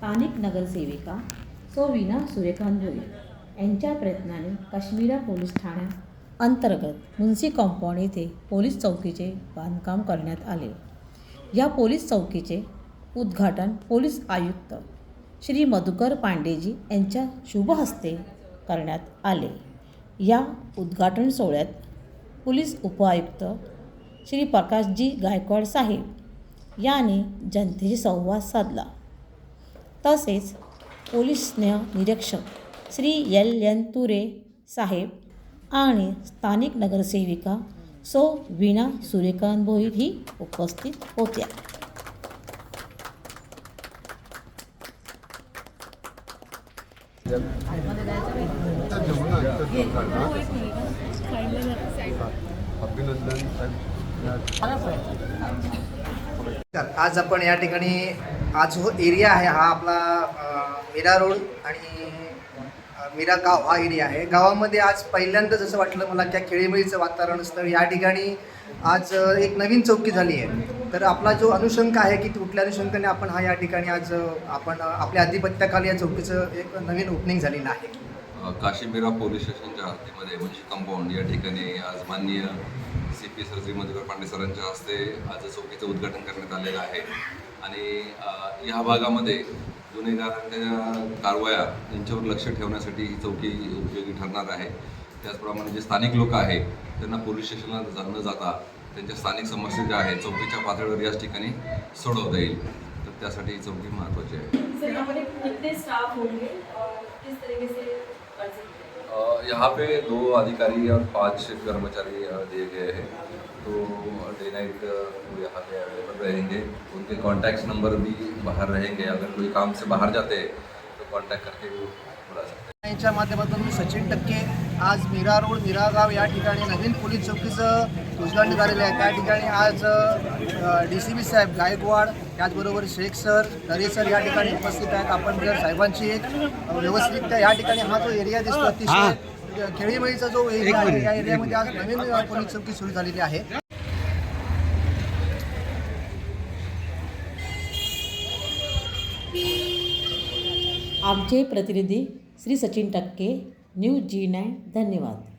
स्थानिक सो विना सूर्यकांत भोई यांच्या प्रयत्नाने काश्मीरा पोलीस ठाण्या अंतर्गत मुन्सी कॉम्पाऊंड येथे पोलीस चौकीचे बांधकाम करण्यात आले. या पोलीस चौकीचे उद्घाटन पोलीस आयुक्त श्री मधुकर पांडेजी यांच्या शुभहस्ते करण्यात आले. या उद्घाटन सोहळ्यात पोलीस उपायुक्त श्री प्रकाशजी गायकवाड साहेब यांनी जनतेशी संवाद साधला. तसेच पोलीस निरीक्षक श्री एल एन तुरे साहेब आणि स्थानिक नगरसेविका सो वीणा सूर्यकांत भोईर ही उपस्थित होत्या. आज आपण या ठिकाणी आज जो एरिया आहे हा आपला मीरा रोड आणि मीरा गाव हा एरिया आहे. गावामध्ये आज पहिल्यांदा जसं वाटलं मला त्या खेळीमेळीचं वातावरण असतं या ठिकाणी आज एक नवीन चौकी झाली आहे. तर आपला जो अनुषंग आहे की कुठल्या अनुषंगाने आपण हा या ठिकाणी आज आपण आपल्या आधिपत्याखाली या चौकीचं एक नवीन ओपनिंग झालेलं आहे. काशीमिरा पोलीस स्टेशनच्या हद्दीमध्ये म्हणजे कंपाऊंड या ठिकाणी आज माननीय C P sir Shri Madhukar Pandey सरांच्या हस्ते आज चौकीचं उद्घाटन करण्यात आलेलं आहे. आणि या भागामध्ये गुन्हेगारांच्या कारवाया यांच्यावर लक्ष ठेवण्यासाठी ही चौकी उपयोगी ठरणार आहे. त्याचप्रमाणे जे स्थानिक लोक आहे त्यांना पोलीस स्टेशनला जा- न जाता त्यांच्या स्थानिक समस्या ज्या आहेत चौकीच्या पातळीवर याच ठिकाणी सोडवता येईल. तर त्यासाठी ही चौकी महत्त्वाची आहे. यहाँ पे दो अधिकारी और पांच कर्मचारी दिए गए हैं। तो डे नाइट वो यहाँ पे अवेलेबल रहेंगे। उनके कॉन्टैक्ट नंबर भी बाहर रहेंगे। अगर कोई काम से बाहर जाते हैं तो कांटेक्ट करके वो बुला सकते हैं। यांच्या माध्यमातून मी सचिन टक्के आज मीरा रोड मीरा गाव या ठिकाणी नवीन पोलीस चौकीचं उद्घाटन झालेलं आहे. त्या ठिकाणी आज डी सी बी साहेब गायकवाड त्याचबरोबर शेख सर दरे सर या ठिकाणी उपस्थित आहेत. आपण जर साहेबांची एक अ, व्यवस्थित या ठिकाणी हा जो एरिया दिसतो अतिशय खेळीमेळीचा जो एरिया आहे या एरियामध्ये आज नवीन पोलीस चौकी सुरू झालेली आहे. आमचे प्रतिनिधी श्री सचिन टक्के न्यूज जी नाईन धन्यवाद.